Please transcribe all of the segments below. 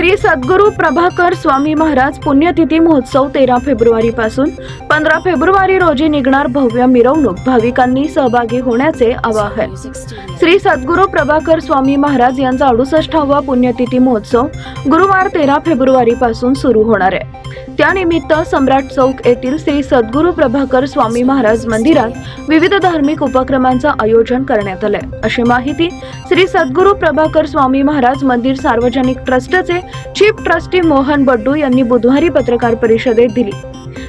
श्री सद्गुरू प्रभाकर स्वामी महाराज पुण्यतिथी महोत्सव तेरा फेब्रुवारी पासून पंधरा फेब्रुवारी रोजी निघणार भव्य मिरवणूक भाविकांनी सहभागी होण्याचे आवाहन. श्री सद्गुरू प्रभाकर स्वामी महाराज यांचा अडुसष्टावा पुण्यतिथी महोत्सव गुरुवार तेरा फेब्रुवारी पासून सुरू होणार आहे. त्यानिमित्त सम्राट चौक येथील श्री सद्गुरू प्रभाकर स्वामी महाराज मंदिरात विविध धार्मिक उपक्रमांचं आयोजन करण्यात आलंय. अशी माहिती श्री सद्गुरू प्रभाकर स्वामी महाराज मंदिर सार्वजनिक ट्रस्टचे चीफ ट्रस्टी मोहन बड्डू यांनी बुधवारी पत्रकार परिषदेत दिली.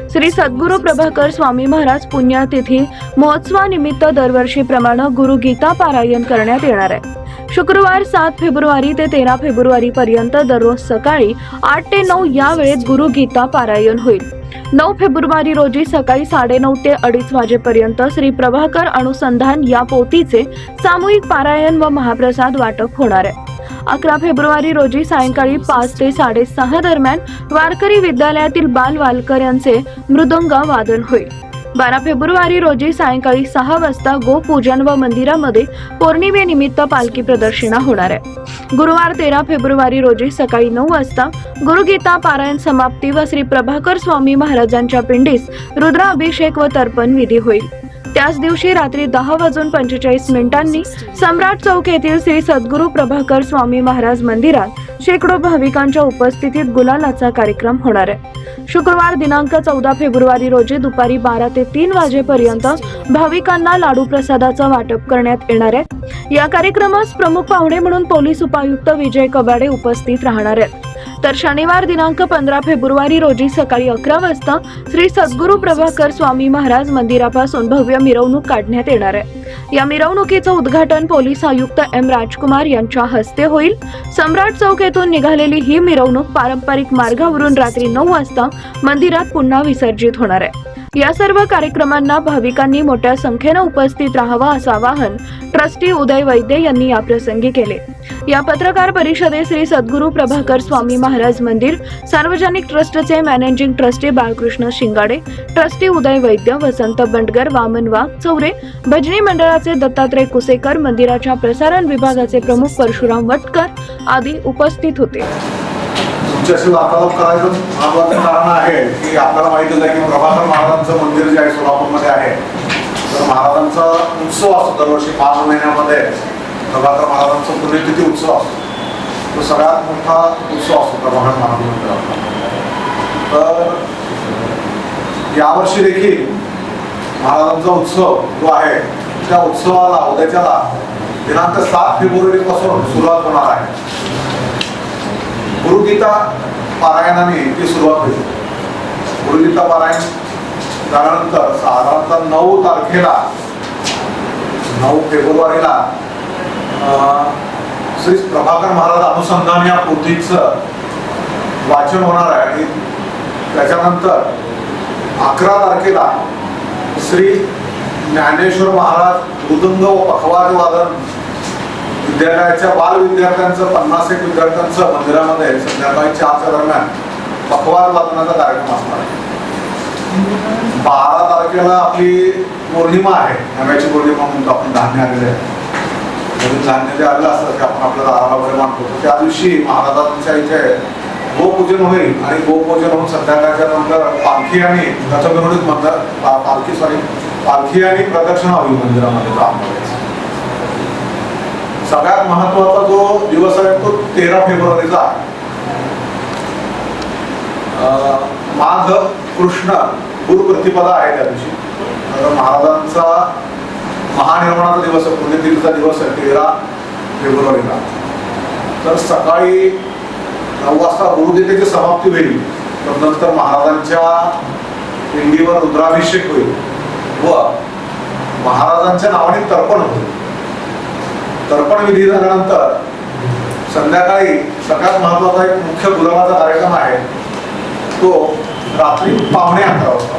श्री सद्गुरू प्रभाकर स्वामी महाराज पुण्यतिथी महोत्सवानिमित्त दरवर्षीप्रमाणे गुरु गीता पारायण करण्यात येणार आहे. शुक्रवार सात फेब्रुवारी ते तेरा फेब्रुवारी पर्यंत दररोज सकाळी आठ ते नऊ या वेळेत गुरु गीता पारायण होईल. नऊ फेब्रुवारी रोजी सकाळी साडेनऊ ते अडीच वाजेपर्यंत श्री प्रभाकर अनुसंधान या पोथीचे सामूहिक पारायण व महाप्रसाद वाटप होणार आहे. अकरा फेब्रुवारी रोजी सायंकाळी पाच ते साडेसहा दरम्यान वारकरी विद्यालयातील बाल वालकर यांचे मृदंग वादन होईल. बारा फेब्रुवारी रोजी सायंकाळी सहा वाजता गोपूजन व मंदिरामध्ये पौर्णिमेनिमित्त पालखी प्रदर्शना होणार आहे. गुरुवार तेरा फेब्रुवारी रोजी सकाळी नऊ वाजता गुरुगीता पारायण समाप्ती व श्री प्रभाकर स्वामी महाराजांच्या पिंडीस रुद्राभिषेक व तर्पण विधी होईल. त्याच दिवशी रात्री दहा वाजून पंचेचाळीस मिनिटांनी सम्राट चौक येथील श्री सद्गुरू प्रभाकर स्वामी महाराज मंदिरात शेकडो भाविकांच्या उपस्थितीत गुलालाचा कार्यक्रम होणार आहे. शुक्रवार दिनांक चौदा फेब्रुवारी रोजी दुपारी बारा ते तीन वाजेपर्यंत भाविकांना लाडू प्रसादाचं वाटप करण्यात येणार आहे. या कार्यक्रमास प्रमुख पाहुणे म्हणून पोलीस उपायुक्त विजय कबाडे उपस्थित राहणार आहेत. तर शनिवार दिनांक पंधरा फेब्रुवारी रोजी सकाळी अकरा वाजता श्री सद्गुरू प्रभाकर स्वामी महाराज मंदिरापासून भव्य मिरवणूक काढण्यात येणार आहे. या मिरवणुकीचं उद्घाटन पोलीस आयुक्त एम राजकुमार यांच्या हस्ते होईल. सम्राट चौक येथून निघालेली ही मिरवणूक पारंपरिक मार्गावरून रात्री नऊ वाजता मंदिरात पुन्हा विसर्जित होणार आहे. या सर्व कार्यक्रमांना भाविकांनी मोठ्या संख्येनं उपस्थित राहावं असं आवाहन ट्रस्टी उदय वैद्य यांनी याप्रसंगी केले. या पत्रकार परिषदेत श्री सद्गुरू प्रभाकर स्वामी महाराज मंदिर सार्वजनिक ट्रस्टचे managing trustee Balkrishna Shingade trustee Uday Vaidya Vasant Bandgar Waman Wagh Chaure भजनी मंडळाचे दत्तात्रय कुसेकर मंदिराच्या प्रसारण विभागाचे प्रमुख परशुराम वटकर आदी उपस्थित होते. तुमच्याशी वार्तालाप करायचं महत्वाचं कारण आहे. की आपल्याला माहितीच आहे की प्रभाकर महाराजांचं मंदिर जे आहे सोलापूरमध्ये आहे तर महाराजांचा उत्सव असतो दरवर्षी पाच महिन्यामध्ये. प्रभाकर महाराजांचा पुण्यतिथी उत्सव असतो. तो सगळ्यात मोठा उत्सव असतो प्रभाकर महाराज मंदिराचा तर यावर्षी देखील महाराजांचा उत्सव जो आहे त्या उत्सवाला उद्याच्याला दिनांक सात फेब्रुवारी पासून सुरुवात होणार आहे. गुरुगीता पारायणाने ती सुरुवात होईल. गुरुगीता पारायण त्यानंतर साधारणतः नऊ तारखेला नऊ फेब्रुवारीला श्री प्रभाकर महाराज अनुसंधान या पोथीचं वाचन होणार आहे आणि त्याच्यानंतर अकरा तारखेला श्री ज्ञानेश्वर महाराज मृदंग व पखवाज वादन विद्यालयाच्या बाल विद्यार्थ्यांचं पन्नास एक विद्यार्थ्यांचं मंदिरामध्ये संध्याकाळी चारच्या दरम्यान पखवाज वादनाचा कार्यक्रम असणार आहे. बारा तारखेला आपली पौर्णिमा आहे. नव्याची पौर्णिमा म्हणतो आपण धान्य आलेले आहे. नवीन धान्य जे आलेलं असतं ते आपण आपल्या दाराला वगैरे मानतो. त्या दिवशी महाराजांच्या इथे गोपूजन होईल आणि गोपूजन होऊन संध्याकाळच्या नंतर पालखी आणि रथमिरवणूक मंदिर पालखी सॉरी पालखी आणि प्रदक्षिणा होईल मंदिरामध्ये जाममध्ये सगळ्यात महत्त्वाचा जो दिवस आहे तो तेरा फेब्रुवारीचा आहे. अं, माघ कृष्ण गुरु प्रतिपदा आहे त्या दिवशी. तर महाराजांचा महानिर्माणाचा दिवस आहे पुण्यतिथीचा दिवस आहे तेरा फेब्रुवारीला. तर सकाळी नऊ वाजता गुरुगीतेची समाप्ती होईल. तर नंतर महाराजांच्या पिंडीवर रुद्राभिषेक होईल. व महाराजांच्या नावाने तर्पण होईल. तर्पण विधी झाल्यानंतर संध्याकाळी सगळ्यात महत्त्वाचा एक मुख्य गुलाबाचा कार्यक्रम आहे तो रात्री पावणे अकरा वाजता.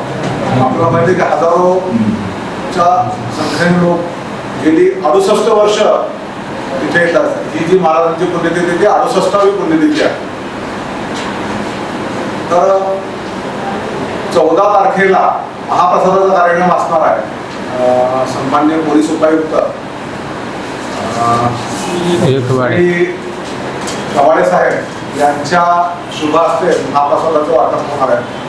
आपल्याला माहिती की हजारोच्या संख्येने लोक गेली अडुसष्ट वर्ष तिथे येतात. ही जी महाराजांची पुण्यतिथी ती अडुसष्टावी पुण्यतिथी आहे. तर चौदा तारखेला महाप्रसादाचा कार्यक्रम असणार आहे. अं, सन्माननीय पोलीस उपायुक्त कवाडे साहेब. यांच्या शुभ हस्ते महाप्रसादाचं वाटप होणार आहे.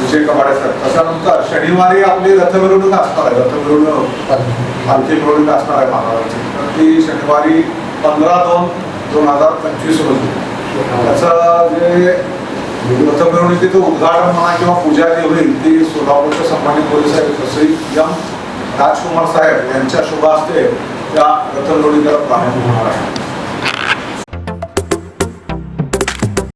विजय कबाडे सर त्याच्यानंतर शनिवारी आपली रथमिरवणूक असणार आहे रथमिरवणूक पालखी मिरवणूक असणार आहे महाराजांची तर ती शनिवारी पंधरा दोन दोन हजार पंचवीस रोजी. त्याचं जे रथमिरवणुकीचं उद्घाटन म्हणा किंवा पूजा जी होईल ती सोलापूरच्या सन्मानित पोलीस आयुक्त श्री एम राजकुमार साहेब यांच्या शुभ हस्ते त्या रथमिरवणुकीला प्रारंभ होणार आहे.